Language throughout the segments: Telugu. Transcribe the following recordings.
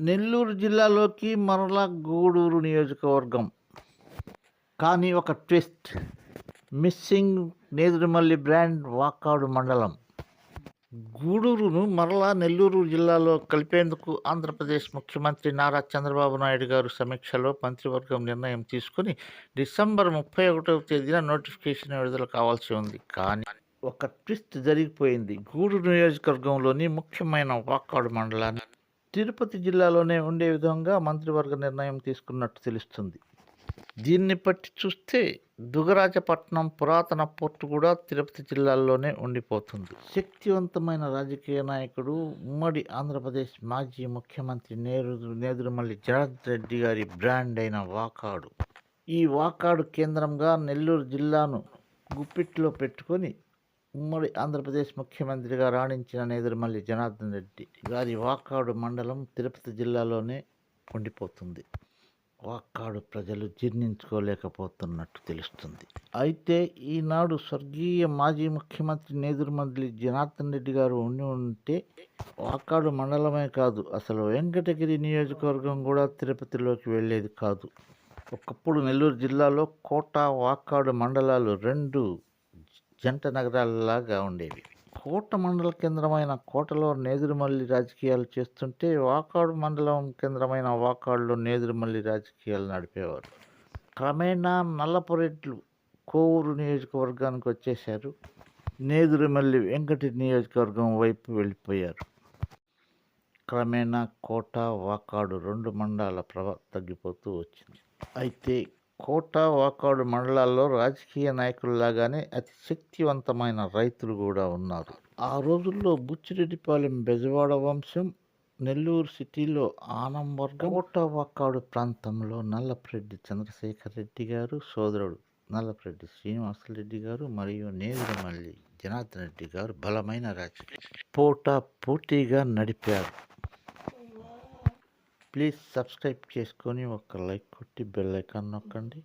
నెల్లూరు జిల్లాలోకి మరలా గూడూరు నియోజకవర్గం. కానీ ఒక twist. Missing Nedurumalli brand Vakadu మండలం. గూడూరును మరలా నెల్లూరు జిల్లాలో కలిపేందుకు ఆంధ్రప్రదేశ్ ముఖ్యమంత్రి నారా చంద్రబాబు నాయుడు గారు సమీక్షలో మంత్రివర్గం నిర్ణయం తీసుకుని డిసెంబర్ ముప్పై ఒకటవ తేదీన నోటిఫికేషన్ విడుదల కావాల్సి ఉంది. కానీ ఒక ట్విస్ట్ జరిగిపోయింది. గూడూరు నియోజకవర్గంలోని ముఖ్యమైన వాకాడు మండలాన్ని తిరుపతి జిల్లాలోనే ఉండే విధంగా మంత్రివర్గ నిర్ణయం తీసుకున్నట్టు తెలుస్తుంది. దీన్ని బట్టి చూస్తే దుగరాజపట్నం పురాతన పోర్టు కూడా తిరుపతి జిల్లాలోనే ఉండిపోతుంది. శక్తివంతమైన రాజకీయ నాయకుడు ఉమ్మడి ఆంధ్రప్రదేశ్ మాజీ ముఖ్యమంత్రి నేరు నేదురుమల్లి జనార్దన్ రెడ్డి గారి బ్రాండ్ అయిన వాకాడు. ఈ వాకాడు కేంద్రంగా నెల్లూరు జిల్లాను గుప్పిట్లో పెట్టుకొని ఉమ్మడి ఆంధ్రప్రదేశ్ ముఖ్యమంత్రిగా రాణించిన నేదురుమల్లి జనార్దన్ రెడ్డి గారి వాకాడు మండలం తిరుపతి జిల్లాలోనే ఉండిపోతుంది. వాకాడు ప్రజలు జీర్ణించుకోలేకపోతున్నట్టు తెలుస్తుంది. అయితే ఈనాడు స్వర్గీయ మాజీ ముఖ్యమంత్రి నేదురుమల్లి జనార్దన్ రెడ్డి గారు ఉండి ఉంటే వాకాడు మండలమే కాదు అసలు వెంకటగిరి నియోజకవర్గం కూడా తిరుపతిలోకి వెళ్ళేది కాదు. ఒకప్పుడు నెల్లూరు జిల్లాలో కోట వాకాడు మండలాలు రెండు జంట నగరాలలాగా ఉండేవి. కోట మండల కేంద్రమైన కోటలో నేదురుమల్లి రాజకీయాలు చేస్తుంటే వాకాడు మండలం కేంద్రమైన వాకాడులో నేదురుమల్లి రాజకీయాలు నడిపేవారు. క్రమేణా నల్లపురెడ్లు కోవూరు నియోజకవర్గానికి వచ్చేశారు. నేదురుమల్లి వెంకటి నియోజకవర్గం వైపు వెళ్ళిపోయారు. క్రమేణా కోట వాకాడు రెండు మండలాల ప్రభ తగ్గిపోతూ వచ్చింది. అయితే కోట వాకాడు మండలాల్లో రాజకీయ నాయకుల్లాగానే అతి శక్తివంతమైన రైతులు కూడా ఉన్నారు. ఆ రోజుల్లో బుచ్చిరెడ్డిపాలెం బెజవాడ వంశం నెల్లూరు సిటీలో ఆనం వర్గం కోట వాకాడు ప్రాంతంలో నల్లప్రెడ్డి చంద్రశేఖర్ రెడ్డి గారు సోదరుడు నల్లపురెడ్డి శ్రీనివాసరెడ్డి గారు మరియు నేదురమల్లి జనార్దన్ రెడ్డి గారు బలమైన రాజకీయ పోటా పోటీగా నడిపారు. ప్లీజ్ సబ్స్క్రైబ్ చేసుకొని ఒక లైక్ కొట్టి బెల్ ఐకాన్ నొక్కండి.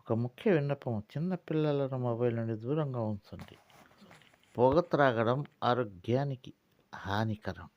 ఒక ముఖ్య విన్నపం చిన్న పిల్లలను మొబైల్ నుండి దూరంగా ఉంచండి. పొగ త్రాగడం ఆరోగ్యానికి హానికరం.